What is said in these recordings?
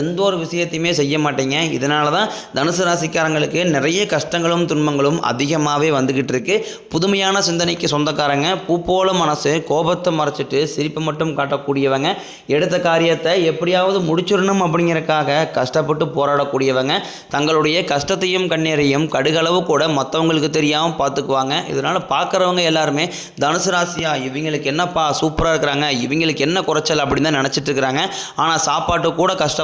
எந்த ஒரு விஷயத்தையுமே செய்ய மாட்டீங்க? இதனால தான் தனுசு ராசிக்காரங்களுக்கு நிறைய கஷ்டங்களும் துன்பங்களும் அதிகமாகவே வந்துக்கிட்டு இருக்கு. புதுமையான சிந்தனைக்கு சொந்தக்காரங்க பூப்போல மனசு கோபத்தை மறைச்சிட்டு சிரிப்பு மட்டும் காட்டக்கூடியவங்க எடுத்த காரியத்தை எப்படியாவது முடிச்சிடணும் அப்படிங்கிறக்காக கஷ்டப்பட்டு போராடக்கூடியவங்க தங்களுடைய கஷ்டத்தையும் கண்ணீரையும் கடுகளவு கூட மற்றவங்களுக்கு தெரியாமல் பார்த்துக்குவாங்க இதனால் பார்க்குறவங்க எல்லாருமே தனுசு ராசியா இவங்களுக்கு என்னப்பா சூப்பராக இருக்கிறாங்க இவங்களுக்கு என்ன குறைச்சல் அப்படின்னு தான் நினச்சிட்டு இருக்கிறாங்க. ஆனால் சாப்பாட்டு கூட கஷ்டம்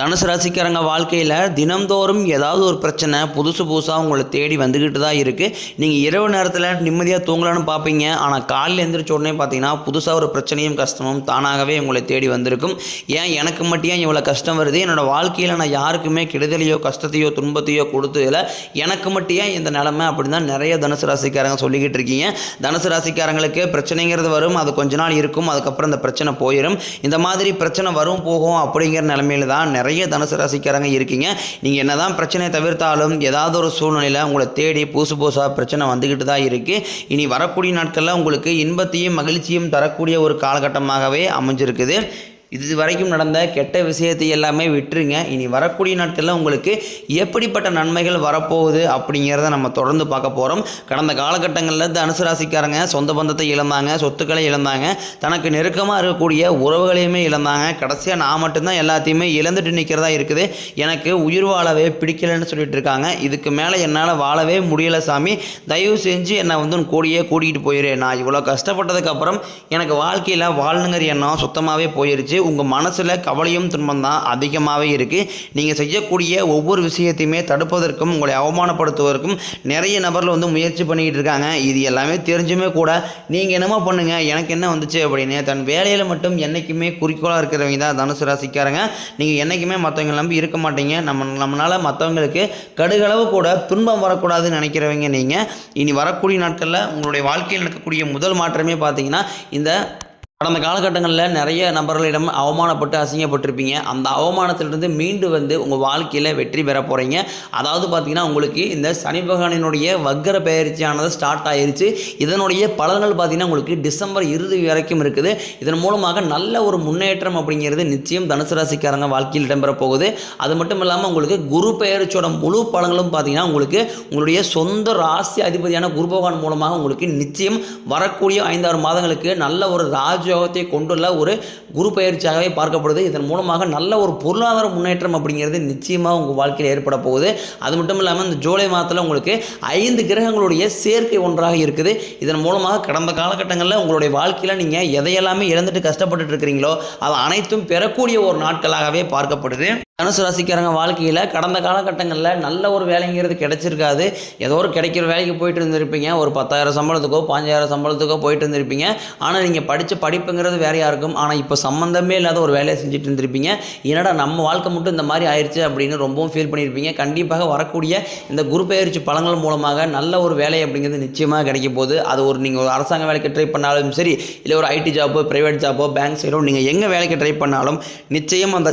தனுசு ராசிக்காரங்க வாழ்க்கையில் தினம்தோறும் ஏதாவது ஒரு பிரச்சனை புதுசு புதுசாக உங்களை தேடி வந்துக்கிட்டு தான் இருக்குது நீங்கள் இரவு நேரத்தில் நிம்மதியாக தூங்கலான்னு பார்ப்பீங்க ஆனால் காலையில் எழுந்திரிச்ச உடனே பார்த்தீங்கன்னா புதுசாக ஒரு பிரச்சனையும் கஷ்டமும் தானாகவே உங்களை தேடி வந்திருக்கும். ஏன் எனக்கு மட்டும் ஏன் இவ்வளோ கஷ்டம் வருது? என்னோடய வாழ்க்கையில் நான் யாருக்குமே கெடுதலையோ கஷ்டத்தையோ துன்பத்தையோ கொடுத்ததில்ல எனக்கு மட்டும் ஏன் இந்த நிலமை அப்படின்னு தான் நிறைய தனுசு ராசிக்காரங்க சொல்லிக்கிட்டு இருக்கீங்க. தனுசு ராசிக்காரங்களுக்கு பிரச்சனைங்கிறது வரும் அது கொஞ்ச நாள் இருக்கும் அதுக்கப்புறம் இந்த பிரச்சனை போயிடும் இந்த மாதிரி பிரச்சனை வரும் போகும் அப்படிங்கிற நிலமையில தான் நிறைய தனுசு ராசிக்காரங்க இருக்கீங்க. நீங்கள் என்னதான் பிரச்சனையை தவிர்த்தாலும் ஏதாவது ஒரு சூழ்நிலையில் உங்களை தேடி புதுசு புதுசாக பிரச்சனை வந்துக்கிட்டு தான் இருக்குது இனி வரக்கூடிய நாட்களில் உங்களுக்கு இன்பத்தையும் மகிழ்ச்சியும் தரக்கூடிய ஒரு காலகட்டமாகவே அமைஞ்சிருக்குது. இது வரைக்கும் நடந்த கெட்ட விஷயத்தை எல்லாமே விட்டுருங்க. இனி வரக்கூடிய நாட்களில் உங்களுக்கு எப்படிப்பட்ட நன்மைகள் வரப்போகுது அப்படிங்கிறத நம்ம தொடர்ந்து பார்க்க போகிறோம் கடந்த காலகட்டங்களில் தனுசு ராசிக்காரங்க சொந்த பந்தத்தை இழந்தாங்க சொத்துக்களை இழந்தாங்க தனக்கு நெருக்கமாக இருக்கக்கூடிய உறவுகளையுமே இழந்தாங்க. கடைசியாக நான் மட்டும்தான் எல்லாத்தையுமே இழந்துட்டு நிற்கிறதா இருக்குது. எனக்கு உயிர் வாழவே பிடிக்கலன்னு சொல்லிட்டு இருக்காங்க. இதுக்கு மேலே என்னால் வாழவே முடியலை சாமி. தயவு செஞ்சு என்னை வந்து உன் கூடியே கூட்டிகிட்டு போயிடு நான் இவ்வளோ கஷ்டப்பட்டதுக்கப்புறம் எனக்கு வாழ்க்கையில் வாழணுங்கிற எண்ணம் சுத்தமாகவே போயிருச்சு. உங்கள் மனசில் கவலையும் துன்பம் தான் அதிகமாகவே இருக்குது நீங்கள் செய்யக்கூடிய ஒவ்வொரு விஷயத்தையுமே தடுப்பதற்கும் உங்களை அவமானப்படுத்துவதற்கும் நிறைய நபர்கள் வந்து முயற்சி பண்ணிக்கிட்டு இருக்காங்க. இது எல்லாமே தெரிஞ்சுமே கூட நீங்கள் என்னமோ பண்ணுங்கள் எனக்கு என்ன வந்துச்சு அப்படின்னு தன் வேலையில் மட்டும் என்றைக்குமே குறிக்கோளாக இருக்கிறவங்க தான் தனுசு ராசிக்காரங்க. நீங்கள் என்றைக்குமே மற்றவங்க நம்பி இருக்க மாட்டீங்க. நம்ம நம்மளால் மற்றவங்களுக்கு கடுகளவு கூட துன்பம் வரக்கூடாதுன்னு நினைக்கிறவங்க நீங்கள் இனி வரக்கூடிய நாட்களில் உங்களுடைய வாழ்க்கையில் நடக்கக்கூடிய முதல் மாற்றமே பார்த்தீங்கன்னா இந்த கடந்த காலகட்டங்களில் நிறைய நபர்களிடம் அவமானப்பட்டு அசிங்கப்பட்டிருப்பீங்க. அந்த அவமானத்திலிருந்து மீண்டு வந்து உங்கள் வாழ்க்கையில் வெற்றி பெற போகிறீங்க அதாவது பார்த்தீங்கன்னா உங்களுக்கு இந்த சனி பகவானினுடைய வக்கர பயிற்சியானது ஸ்டார்ட் ஆயிருச்சு. இதனுடைய பலன்கள் பார்த்தீங்கன்னா உங்களுக்கு டிசம்பர் இறுதி வரைக்கும் இருக்குது. இதன் மூலமாக நல்ல ஒரு முன்னேற்றம் அப்படிங்கிறது நிச்சயம் தனுசு ராசிக்காரங்க வாழ்க்கையில் இடம்பெற போகுது. அது மட்டும் இல்லாமல் உங்களுக்கு குரு பெயர்ச்சியோட முழு பலன்களும் பார்த்தீங்கன்னா உங்களுக்கு உங்களுடைய சொந்த ராசி அதிபதியான குரு பகவான் மூலமாக உங்களுக்கு நிச்சயம் வரக்கூடிய ஐந்தாறு மாதங்களுக்கு நல்ல ஒரு ராஜ ராஜயோகத்தை கொண்டுள்ள ஒரு குரு பயிற்சியாகவே பார்க்கப்படுது. இதன் மூலமாக நல்ல ஒரு பொருளாதார முன்னேற்றம் அப்படிங்கிறது நிச்சயமாக உங்கள் வாழ்க்கையில் ஏற்பட போகுது. அது மட்டும் இல்லாமல் இந்த ஜூலை மாதத்தில் உங்களுக்கு ஐந்து கிரகங்களுடைய சேர்க்கை ஒன்றாக இருக்குது. இதன் மூலமாக கடந்த காலகட்டங்களில் உங்களுடைய வாழ்க்கையில் நீங்கள் எதையெல்லாமே இழந்துட்டு கஷ்டப்பட்டுட்டு இருக்கிறீங்களோ அது அனைத்தும் பெறக்கூடிய ஒரு நாட்களாகவே பார்க்கப்படுது. தனுசு ராசிக்காரங்க வாழ்க்கையில் கடந்த காலகட்டங்களில் நல்ல ஒரு வேலைங்கிறது கிடைச்சிருக்காது. ஏதோ ஒரு கிடைக்கிற வேலைக்கு போயிட்டு இருந்திருப்பீங்க. ஒரு பத்தாயிரம் சம்பளத்துக்கோ பாஞ்சாயிரம் சம்பளத்துக்கோ போயிட்டு இருந்திருப்பீங்க. ஆனால் நீங்கள் படித்த படிப்புங்கிறது வேறையாக இருக்கும் ஆனால் இப்போ சம்மந்தமே இல்லாத ஒரு வேலையை செஞ்சுட்டு இருந்திருப்பீங்க. என்னடா நம்ம வாழ்க்கை மட்டும் இந்த மாதிரி ஆயிடுச்சு அப்படின்னு ரொம்பவும் ஃபீல் பண்ணியிருப்பீங்க கண்டிப்பாக வரக்கூடிய இந்த குரு பயிற்சி பழங்கள் மூலமாக நல்ல ஒரு வேலை அப்படிங்கிறது நிச்சயமாக கிடைக்க போகுது. அது ஒரு நீங்கள் ஒரு அரசாங்க வேலைக்கு ட்ரை பண்ணாலும் சரி இல்லை ஒரு ஐடி ஜாப்போ ப்ரைவேட் ஜாப்போ பேங்க் சைடோ நீங்கள் எங்கே வேலைக்கு ட்ரை பண்ணாலும் நிச்சயம் அந்த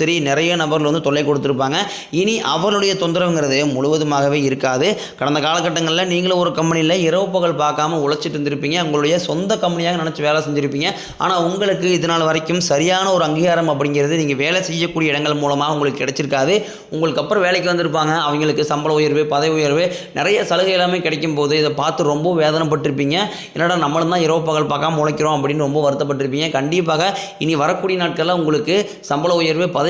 சரி நிறைய நபர்கள் வந்து தொல்லை கொடுத்துருப்பாங்க. இனி அவருடைய தொந்தரவுங்கிறது முழுவதுமாகவே இருக்காது. கடந்த காலகட்டங்களில் நீங்களும் ஒரு கம்பெனியில் இரவு பகல் பார்க்காம உழைச்சிட்டு இருந்திருப்பீங்க. உங்களுடைய சொந்த கம்பெனியாக நினச்சி வேலை செஞ்சுருப்பீங்க. ஆனால் உங்களுக்கு இது நாள் வரைக்கும் சரியான ஒரு அங்கீகாரம் அப்படிங்கிறது நீங்கள் வேலை செய்யக்கூடிய இடங்கள் மூலமாக உங்களுக்கு கிடைச்சிருக்காது. உங்களுக்கு அப்புறம் வேலைக்கு வந்திருப்பாங்க. அவங்களுக்கு சம்பள உயர்வு பதவி உயர்வு நிறைய சலுகை எல்லாமே கிடைக்கும் போது இதை பார்த்து ரொம்ப வேதனைப்பட்டிருப்பீங்க. என்னடா நம்மளும் தான் இரவு பகல் பார்க்காம உழைக்கிறோம் அப்படின்னு ரொம்ப வருத்தப்பட்டிருப்பீங்க. கண்டிப்பாக இனி வரக்கூடிய நாட்களில் உங்களுக்கு சம்பள உயர்வு பதவி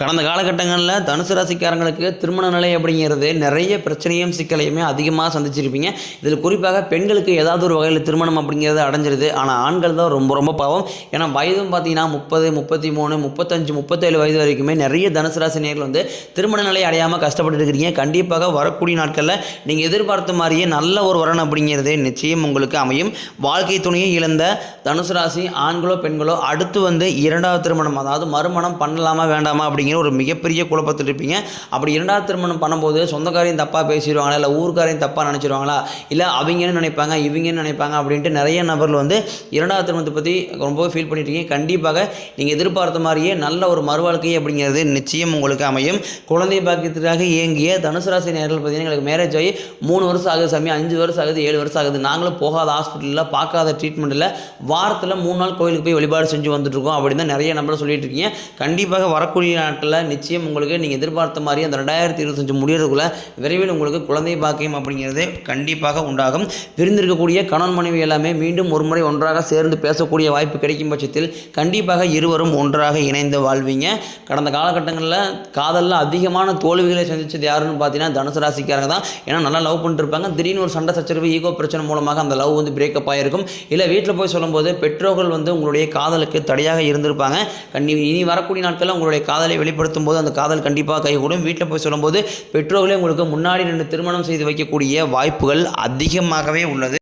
கடந்த காலகட்டங்களில் தனுசு ராசிக்காரங்களுக்கு திருமண நிலை அப்படிங்கிறது நிறைய பிரச்சனையும் சிக்கலையுமே அதிகமாக சந்திச்சிருப்பீங்க. இதில் குறிப்பாக பெண்களுக்கு ஏதாவது ஒரு வகையில் திருமணம் அப்படிங்கிறது அடைஞ்சிருது. ஆனால் ஆண்கள் தான் ரொம்ப ரொம்ப பாவம். ஏன்னா வயதும் பார்த்தீங்கன்னா முப்பது முப்பத்தி மூணு முப்பத்தஞ்சு முப்பத்தேழு வயது வரைக்குமே நிறைய தனுசு ராசி நேர்கள் வந்து திருமண நிலை அடையாமல் கஷ்டப்பட்டு இருக்கிறீங்க. கண்டிப்பாக வரக்கூடிய நாட்களில் நீங்கள் எதிர்பார்த்த மாதிரியே நல்ல ஒரு வரன் அப்படிங்கிறது நிச்சயம் உங்களுக்கு அமையும். வாழ்க்கை துணையை இழந்த தனுசு ராசி ஆண்களோ பெண்களோ அடுத்து வந்து இரண்டாவது திருமணம் அதாவது மறுமணம் பண்ணலாமா வேண்டாமா அப்படிங்கிற ஒரு மிகப்பெரிய குழப்பத்தில் இருப்பீங்க. அப்படி இரண்டாவது திருமணம் பண்ணும்போது சொந்தக்காரையும் தப்பாக பேசிடுவாங்களா? இல்லை ஊருக்காரையும் தப்பாக நினச்சிடுவாங்களா இல்லை அவங்கன்னு நினைப்பாங்க? இவங்கன்னு நினைப்பாங்க? அப்படின்ட்டு நிறைய நபர்கள் வந்து இரண்டாவது திருமணத்தை பற்றி ரொம்ப ஃபீல் பண்ணிட்டீங்க கண்டிப்பாக நீங்கள் எதிர்பார்த்த மாதிரியே நல்ல ஒரு மறுவாழ்க்கை அப்படிங்கிறது நிச்சயம் உங்களுக்கு அமையும். குழந்தை பாக்கியத்திற்காக இயங்கிய தனுசு ராசி நேரில் பார்த்தீங்கன்னா எங்களுக்கு மேரேஜ் ஆகி மூணு வருஷம் ஆகுது சாமி அஞ்சு வருஷம் ஆகுது ஏழு வருஷம் ஆகுது. நாங்களும் போகாத ஹாஸ்பிட்டலில் பார்க்காத ட்ரீட்மெண்ட்டில் வாரத்தில் மூணு நாள் கோயிலுக்கு போய் வழிபாடு செஞ்சு வந்துட்டுருக்கோம் அப்படின்னு தான் நிறைய நம்பர் சொல்லிட்டு இருக்கீங்க. கண்டிப்பாக வரக்கூடிய நாட்களில் நிச்சயம் உங்களுக்கு நீங்கள் எதிர்பார்த்த மாதிரி அந்த ரெண்டாயிரத்தி இருபத்தஞ்சு முடியறதுக்குள்ளே விரைவில் உங்களுக்கு குழந்தை பாக்கியம் அப்படிங்கிறது கண்டிப்பாக உண்டாகும். பிரிந்திருக்கக்கூடிய கணவன் மனைவி எல்லாமே மீண்டும் ஒரு முறை ஒன்றாக சேர்ந்து பேசக்கூடிய வாய்ப்பு கிடைக்கும் பட்சத்தில் கண்டிப்பாக இருவரும் ஒன்றாக இணைந்து வாழ்வீங்க. கடந்த காலகட்டங்களில் காதலில் அதிகமான தோல்விகளை சந்தித்தது யாருன்னு பார்த்தீங்கன்னா தனுசு ராசிக்காரங்க தான். ஏன்னா நல்லா லவ் பண்ணிருப்பாங்க திடீர்னு ஒரு சண்டை சச்சரவு ஈகோ பிரச்சனை மூலமாக அந்த லவ் வந்து பிரேக்கப் ஆகிருக்கும் இல்லை வீட்டில் போய் சொல்லும்போது பெற்றோர்கள் வந்து உங்களுடைய காதலுக்கு தடையாக இருந்திருப்பாங்க. கண்டி இனி வரக்கூடிய நாட்களில் உங்களுடைய காதலை வெளிப்படுத்தும் போது அந்த காதல் கண்டிப்பாக கைகூடும். வீட்டில் போய் சொல்லும்போது பெற்றோர்களே உங்களுக்கு முன்னாடி நின்று திருமணம் செய்து வைக்கக்கூடிய வாய்ப்புகள் அதிகமாகவே உள்ளது.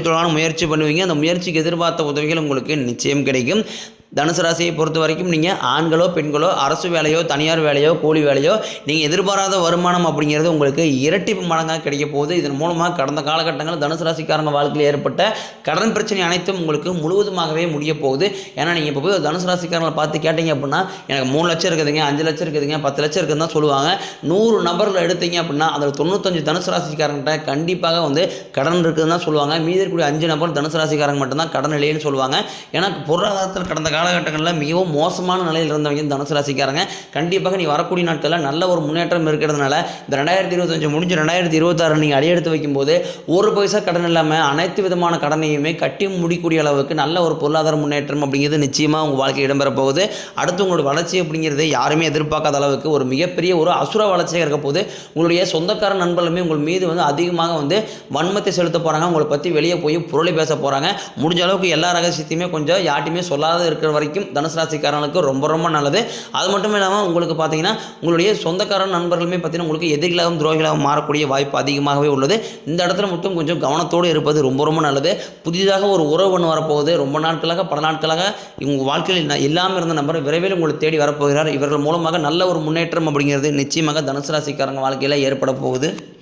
தொழில் முயற்சி பண்ணுவீங்க. அந்த முயற்சிக்கு எதிர்பார்த்த உதவிகள் உங்களுக்கு நிச்சயம் கிடைக்கும். தனுசு ராசியை பொறுத்த வரைக்கும் நீங்கள் ஆண்களோ பெண்களோ அரசு வேலையோ தனியார் வேலையோ கூலி வேலையோ நீங்கள் எதிர்பாராத வருமானம் அப்படிங்கிறது உங்களுக்கு இரட்டிப்பு மடங்காக கிடைக்க போகுது. இதன் மூலமாக கடந்த காலகட்டங்களில் தனுசு ராசிக்காரங்க வாழ்க்கையில் ஏற்பட்ட கடன் பிரச்சனை அனைத்தும் உங்களுக்கு முழுவதுமாகவே முடிய போகுது. ஏன்னா நீங்கள் இப்போ போய் தனுசு ராசிக்காரங்களை பார்த்து கேட்டீங்க அப்படின்னா எனக்கு மூணு லட்சம் இருக்குதுங்க அஞ்சு லட்சம் இருக்குதுங்க பத்து லட்சம் இருக்குதுன்னு தான் சொல்லுவாங்க. நூறு நபர்கள் எடுத்தீங்க அப்படின்னா அதில் தொண்ணூத்தஞ்சு தனுசு ராசிக்காரங்கிட்ட கண்டிப்பாக வந்து கடன் இருக்குதுன்னு தான் சொல்லுவாங்க. மீதி இருக்கக்கூடிய அஞ்சு நபர் தனுசு ராசிக்காரங்க மட்டும்தான் கடன் இல்லைன்னு சொல்லுவாங்க. ஏன்னா பொருளாதாரத்தில் கடந்த காலகட்டங்களில் மிகவும் மோசமான நிலையில் இருந்தவங்க தனுசு ராசிக்காரங்க. கண்டிப்பாக நீ வரக்கூடிய நாட்களில் நல்ல ஒரு முன்னேற்றம் இருக்கிறதுனால இந்த ரெண்டாயிரத்தி இருபத்தஞ்சு முடிஞ்சு ரெண்டாயிரத்தி இருபத்தாறு நீங்கள் அடியெடுத்து வைக்கும்போது ஒரு பைசா கடன் இல்லாமல் அனைத்து விதமான கடனையுமே கட்டி முடிக்கூடிய அளவுக்கு நல்ல ஒரு பொருளாதார முன்னேற்றம் அப்படிங்கிறது நிச்சயமாக உங்கள் வாழ்க்கை இடம்பெற போகுது. அடுத்து உங்களோட வளர்ச்சி அப்படிங்கிறது யாருமே எதிர்பார்க்காத அளவுக்கு ஒரு மிகப்பெரிய ஒரு அசுர வளர்ச்சியாக இருக்க போது உங்களுடைய சொந்தக்கார நண்பர்களுமே உங்கள் மீது வந்து அதிகமாக வந்து வன்மத்தை செலுத்த போகிறாங்க உங்களை பற்றி வெளியே போய் புரளி பேச போகிறாங்க முடிஞ்ச அளவுக்கு எல்லா ரகசியத்தையுமே கொஞ்சம் யார்ட்டையுமே சொல்லாத இருக்கிற வரைக்கும் தனுசு ராசிக்காரனுக்கு ரொம்ப ரொம்ப நல்லது. அது மட்டும் இல்லாமல் உங்களுக்கு பார்த்தீங்கன்னா உங்களுடைய சொந்தக்காரன் நண்பர்களுமே பார்த்தீங்கன்னா உங்களுக்கு எதிரிகளாகவும் துரோகிகளாகவும் மாறக்கூடிய வாய்ப்பு அதிகமாகவே உள்ளது. இந்த இடத்துல மட்டும் கொஞ்சம் கவனத்தோடு இருப்பது ரொம்ப ரொம்ப நல்லது. புதிதாக ஒரு உறவு ஒன்று வரப்போகுது. ரொம்ப நாட்களாக பல நாட்களாக உங்கள் வாழ்க்கையில் ந- இல்லாமல் இருந்த நபர் விரைவில் உங்களை தேடி வரப்போகிறார். இவர்கள் மூலமாக நல்ல ஒரு முன்னேற்றம் அப்படிங்கிறது நிச்சயமாக தனுசு ராசிக்காரங்க வாழ்க்கையில் ஏற்பட போகுது.